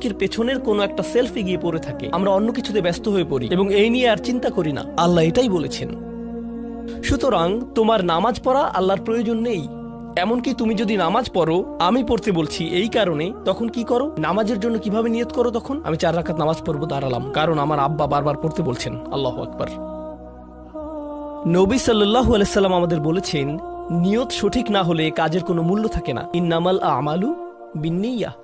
পেছনের কোনো একটা সেলফি গিয়ে পড়ে থাকে। আমরা অন্য কিছুতে ব্যস্ত হয়ে পড়ি এবং এই নিয়ে আর চিন্তা করি না। আল্লাহ এটাই বলেছেন। সুতরাং তোমার নামাজ পড়া আল্লাহর প্রয়োজন নেই। এমনকি তুমি যদি নামাজ পড়ো, আমি পড়তে বলছি এই কারণে, তখন কি করো? নামাজের জন্য কীভাবে নিয়ত করো তখন? আমি চার রাকাত নামাজ পড়ব দাঁড়ালাম, কারণ আমার আব্বা বারবার পড়তে বলছেন, আল্লাহ আকবার। নবী সাল্লাল্লাহু আলাইহি সাল্লাম আমাদের বলেছেন, নিয়ত সঠিক না হলে কাজের কোনো মূল্য থাকে না। ইন্নামাল আমালু বিন্নিয়া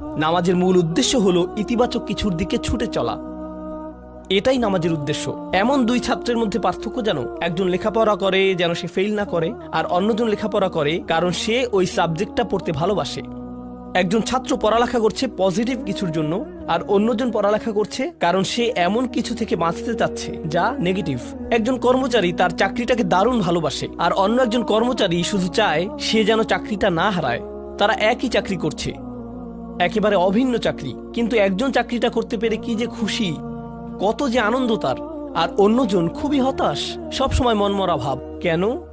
নামাজের মূল উদ্দেশ্য হলো ইতিবাচক কিছুর দিকে ছুটে চলা। এটাই নামাজের উদ্দেশ্য। এমন দুই ছাত্রের মধ্যে পার্থক্য যেন একজন লেখাপড়া করে যেন সে ফেল না করে, আর অন্যজন লেখাপড়া করে কারণ সে ওই সাবজেক্টটা পড়তে ভালোবাসে। একজন ছাত্র পড়ালেখা করছে পজিটিভ কিছুর জন্য, আর অন্যজন পড়ালেখা করছে কারণ সে এমন কিছু থেকে বাঁচতে চাচ্ছে যা নেগেটিভ একজন কর্মচারী তার চাকরিটাকে দারুণ ভালোবাসে, আর অন্য একজন কর্মচারী শুধু চায় সে যেন চাকরিটা না হারায়। তারা একই চাকরি করছে। একেবারে অভিন্ন চাকরি। কিন্তু একজন চাকরিটা করতে পেরে কি যে খুশি, কত যে আনন্দ তার। আর অন্যজন খুবই হতাশ, সবসময় মনমরা ভাব। কেন?